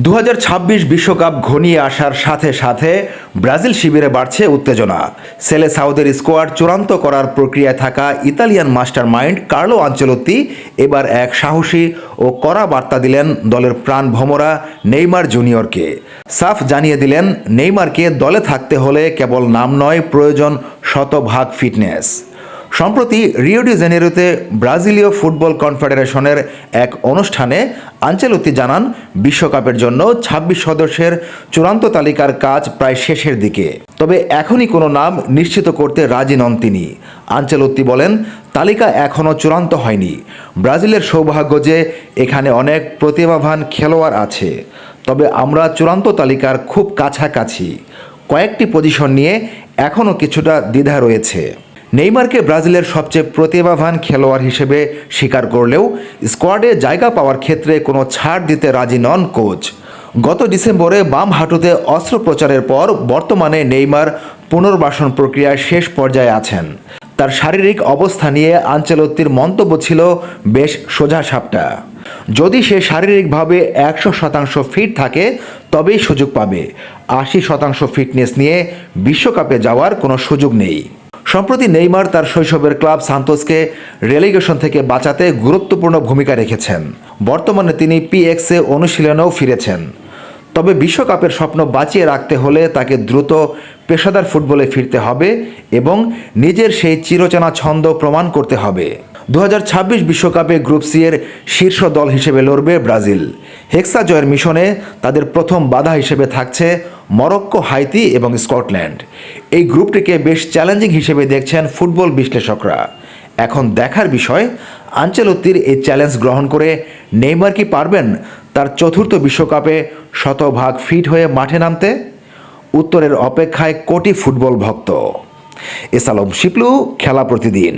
দু বিশ্বকাপ ঘনিয়ে আসার সাথে সাথে ব্রাজিল শিবিরে বাড়ছে উত্তেজনা। সেলে সাউদের স্কোয়াড চূড়ান্ত করার প্রক্রিয়ায় থাকা Italian mastermind Carlo Ancelotti এবার এক সাহসী ও কড়া বার্তা দিলেন দলের প্রাণ ভমরা নেইমার জুনিয়রকে। সাফ জানিয়ে দিলেন, নেইমারকে দলে থাকতে হলে কেবল নাম নয়, প্রয়োজন শতভাগ ফিটনেস। সম্প্রতি রিও ডি জেনেরোতে ব্রাজিলীয় ফুটবল কনফেডারেশনের এক অনুষ্ঠানে আঞ্চেলত্তি জানান, বিশ্বকাপের জন্য ২৬ সদস্যের চূড়ান্ত তালিকার কাজ প্রায় শেষের দিকে। তবে এখনই কোনো নাম নিশ্চিত করতে রাজি নন তিনি। আঞ্চেলত্তি বলেন, তালিকা এখনও চূড়ান্ত হয়নি। ব্রাজিলের সৌভাগ্য যে এখানে অনেক প্রতিভাবান খেলোয়াড় আছে। তবে আমরা চূড়ান্ত তালিকার খুব কাছাকাছি। কয়েকটি পজিশন নিয়ে এখনও কিছুটা দ্বিধা রয়েছে। নেইমারকে ব্রাজিলের সবচেয়ে প্রতিভাবান খেলোয়াড় হিসেবে স্বীকার করলেও স্কোয়াডে জায়গা পাওয়ার ক্ষেত্রে কোনো ছাড় দিতে রাজি নন কোচ। গত ডিসেম্বরে বাম হাঁটুতে অস্ত্রোপচারের পর বর্তমানে নেইমার পুনর্বাসন প্রক্রিয়ার শেষ পর্যায়ে আছেন। তার শারীরিক অবস্থা নিয়ে আঞ্চলত্তির মন্তব্য ছিল বেশ সোজা সাপটা। যদি সে শারীরিকভাবে একশো শতাংশ ফিট থাকে, তবেই সুযোগ পাবে। আশি শতাংশ ফিটনেস নিয়ে বিশ্বকাপে যাওয়ার কোনো সুযোগ নেই। সম্প্রতি নেইমার তার শৈশবের ক্লাব সান্তোসকে রেলিগেশন থেকে বাঁচাতে গুরুত্বপূর্ণ ভূমিকা রেখেছেন। বর্তমানে তিনি পিএক্সে অনুশীলনেও ফিরেছেন। তবে বিশ্বকাপের স্বপ্ন বাঁচিয়ে রাখতে হলে তাকে দ্রুত পেশাদার ফুটবলে ফিরতে হবে এবং নিজের সেই চিরচেনা ছন্দ প্রমাণ করতে হবে। দু বিশ্বকাপে গ্রুপ সি এর শীর্ষ দল হিসেবে লড়বে ব্রাজিল। হেক্সা জয়ের মিশনে তাদের প্রথম বাধা হিসেবে থাকছে মরক্কো, হাইতি এবং স্কটল্যান্ড। এই গ্রুপটিকে বেশ চ্যালেঞ্জিং হিসেবে দেখছেন ফুটবল বিশ্লেষকরা। এখন দেখার বিষয়, আঞ্চলত্তির এই চ্যালেঞ্জ গ্রহণ করে নেইমার কি পারবেন? তার চতুর্থ বিশ্বকাপে শতভাগ ফিট হয়ে মাঠে নামতে? উত্তরের অপেক্ষায় কোটি ফুটবল ভক্ত। এসালম শিপলু, খেলা প্রতিদিন।